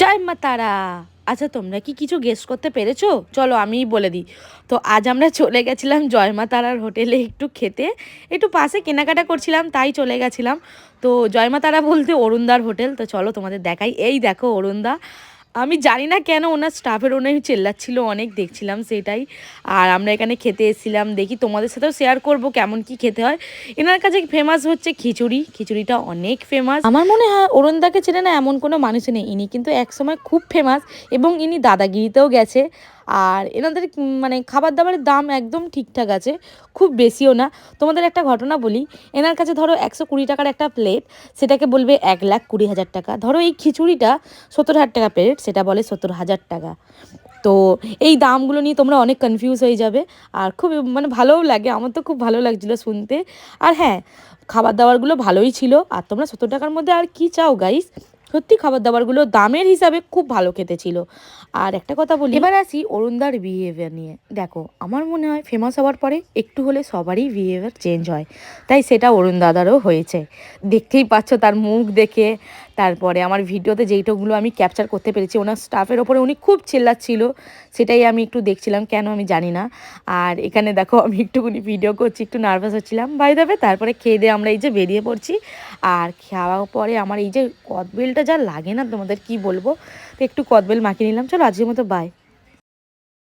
জয় মা তারা। আচ্ছা তোমরা কি কিছু গেস্ট করতে পেরেছ? চলো আমিই বলে দিই। তো আজ আমরা চলে গেছিলাম জয়মা তারার হোটেলে একটু খেতে। একটু পাশে কেনাকাটা করছিলাম, তাই চলে গেছিলাম। তো জয়মা তারা বলতে অরুণদার হোটেল। তো চলো তোমাদের দেখাই। এই দেখো অরুণদা। আমি জানি না কেন ওনার স্টাফের ওনার চেল্লাচ্ছিল, অনেক দেখছিলাম সেটাই। আর আমরা এখানে খেতে এসেছিলাম, দেখি তোমাদের সাথেও শেয়ার করব কেমন কি খেতে হয়। এনার কাছে ফেমাস হচ্ছে খিচুড়ি, খিচুড়িটা অনেক ফেমাস আমার মনে হয় অরুণদাকে চেনে না এমন কোনো মানুষ নেই, ইনি কিন্তু একসময় খুব ফেমাস এবং ইনি দাদাগিরিতেও গেছে। আর এনাদের মানে খাবার দাবারের দাম একদম ঠিকঠাক আছে, খুব বেশিও না। তোমাদের একটা ঘটনা বলি, এনার কাছে ধরো একশো কুড়ি টাকার একটা প্লেট সেটাকে বলবে এক লাখ কুড়ি হাজার টাকা। ধরো এই খিচুড়িটা সত্তর হাজার টাকা প্লেট সেটা বলে সত্তর হাজার টাকা। তো এই দামগুলো নিয়ে তোমরা অনেক কনফিউজ হয়ে যাবে, আর খুব মানে ভালোও লাগে, আমার তো খুব ভালো লাগছিল শুনতে। আর হ্যাঁ খাবার দাবারগুলো ভালোই ছিল, আর তোমরা সত্তর টাকার মধ্যে আর কি চাও গাইস সত্যি খাবার দাবারগুলো দামের হিসাবে খুব ভালো খেতে ছিল। আর একটা কথা বলি এবার আসি অরুণদার বিহেভিয়ার নিয়ে। দেখো, আমার মনে হয় ফেমাস হওয়ার পরে একটু হলে সবারই বিহেভিয়ার চেঞ্জ হয়। তাই সেটা অরুণ দাদারও হয়েছে। দেখতেই পাচ্ছ তার মুখ দেখে। তারপরে আমার ভিডিওতে যেইটুকুগুলো আমি ক্যাপচার করতে পেরেছি, ওনার স্টাফের ওপরে উনি খুব চিল্লাচ্ছিল। সেটাই আমি একটু দেখছিলাম, কেন আমি জানি না। আর এখানে দেখো, আমি একটুখানি ভিডিও করছি, একটু নার্ভাস হচ্ছিলাম। বাই দেবে তারপরে খেয়ে দিয়ে আমরা এই যে বেরিয়ে পড়ছি। আর খাওয়ার পরে আমার এই যে কদবেলটা যা লাগে না তোমাদের কি বলব? তো একটু কদবেল মাখিয়ে নিলাম। চলো আজকের মতো বাই